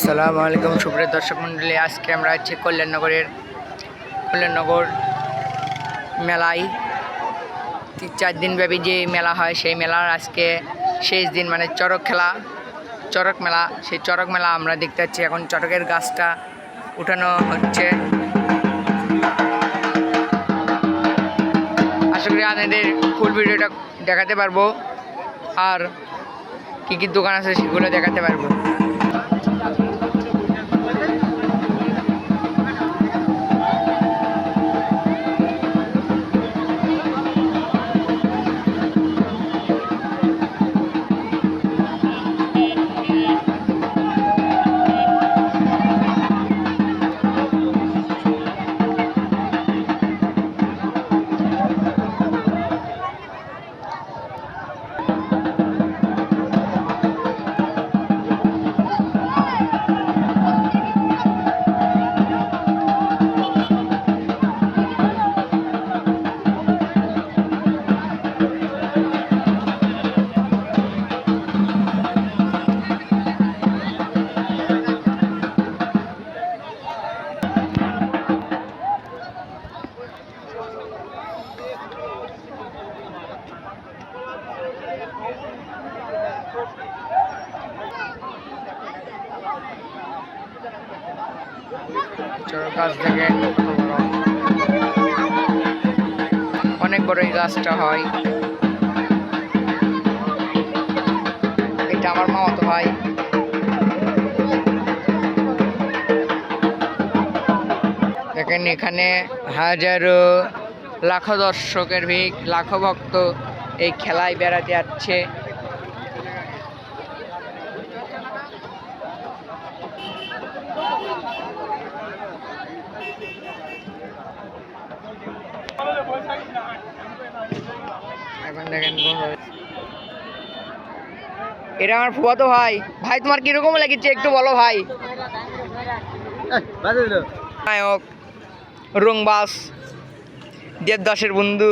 আসসালামু আলাইকুম, সুপ্রিয় দর্শক মণ্ডলী, আজকে আমরা আছি কল্যাণনগরের কল্যাণনগর মেলায়। তিন চার দিনব্যাপী যে মেলা হয়, সেই মেলার আজকে শেষ দিন মানে চড়ক খেলা, চড়ক মেলা। সেই চড়ক মেলা আমরা দেখতে পাচ্ছি। এখন চড়কের গাছটা উঠানো হচ্ছে। আশা করি আপনাদের ফুল ভিডিওটা দেখাতে পারব। আর কী কী দোকান আছে সেগুলো দেখাতে পারব। অনেক বড় এই গাছটা হয়। এটা আমার মামাতো ভাই। দেখেন এখানে হাজারো লাখো দর্শকের ভিড়, লাখো ভক্ত এই খেলায় বেড়াতে যাচ্ছে এখন দেখেন এটা আমার ফুয়াতো ভাই। ভাই তোমার কীরকম লেগেছে একটু বলো ভাই? নায়ক রুংবাস দেবদাসের বন্ধু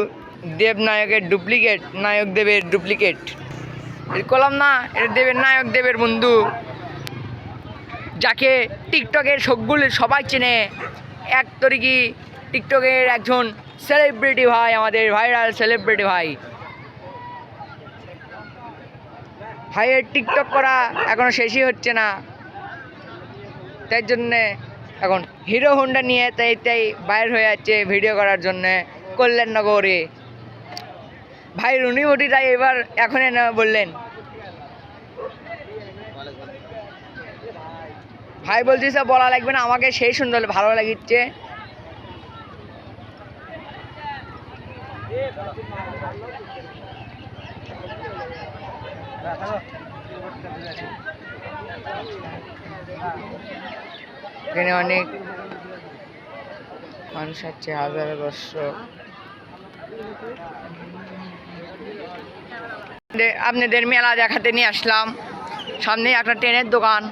দেব নায়কের ডুপ্লিকেট নায়ক দেবের ডুপ্লিকেট। কলাম না এটা দেবের নায়ক দেবের বন্ধু। যাকে টিকটকের সবগুলো সবাই চেনে। এক তরিকি টিকটকের একজন সেলিব্রিটি ভাই আমাদের ভাইরাল সেলিব্রিটি ভাই। ভাইয়ের টিকটক করা এখনও শেষই হচ্ছে না। তাই জন্যে এখন হিরো হোন্ডা নিয়ে তাই তাই বাইর হয়ে যাচ্ছে ভিডিও করার জন্যে কল্যাণনগরে ভাই রুনিমুটিটা এবার এখন না বললেন? ভাই বলছি, সব বলা লাগবে না, আমাকে সেই সুন্দর ভালো লাগিচ্ছে। এখানে অনেক মানুষ আছে, হাজার দর্শক। আপনাদের মেলা দেখাতে নিয়ে আসলাম। সামনে একটা ট্রেনের দোকান।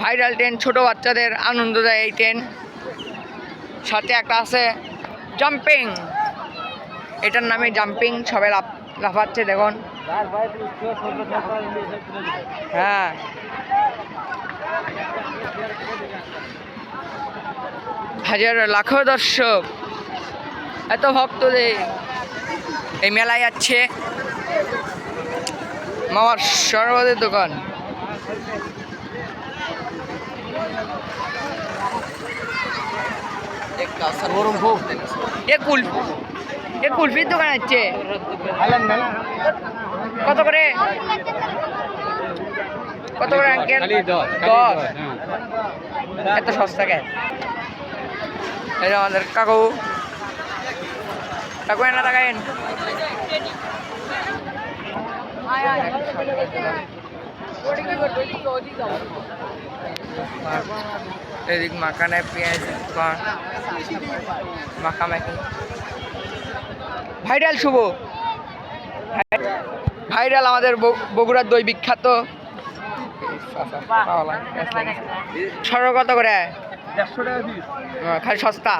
ভাইরাল ট্রেন, ছোট বাচ্চাদের আনন্দ দেয় এই ট্রেন। সাথে একটা আছে জাম্পিং। এটার নামে জাম্পিং, সবাই লাফ লাফাচ্ছে দেখুন। হ্যাঁ। হাজার লাখো দর্শক। এত ভক্তদের এই মেলায় যাচ্ছে। মামার সর্বদের দোকান। এ কুল এ কুলফির দোকান আছে। কত করে? কত করে আঙ্কেল দশ এত সস্তা কেন? এই যে আমাদের কাকু। কাকু এনা টাকায়েন এদিক মাখানে পেঁয়াজ মাখামাখি। ভাইরাল শুভ। ভাইরাল আমাদের বগুড়ার দই বিখ্যাত। সরো কত করে। হ্যাঁ, খালি সস্তা।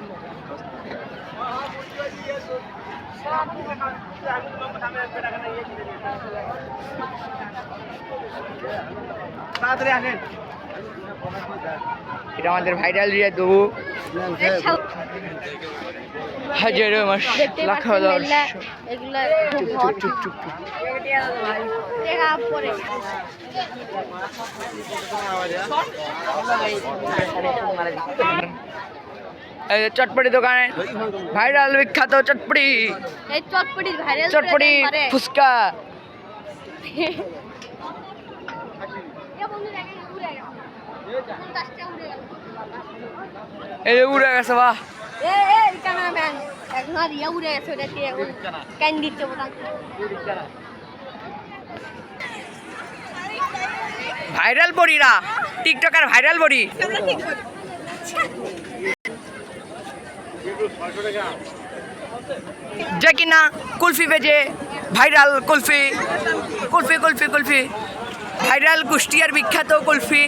এটা আমাদের ভাইরাল রিয়া দেবু হাজারো মাস লাখ চটপটি দোকানে ভাইরাল বিখ্যাত চটপটি। চটপটি ফুচকা? এই উড়ে গেছে বাহ। এ, এ, cameraman, এখন আর। ভাইরাল টিকটকার ভাইরাল বড়ি। যে কিনা কুলফি বেজে ভাইরাল কুলফি কুলফি কুলফি কুলফি। ভাইরাল কুষ্টিয়ার বিখ্যাত কুলফি।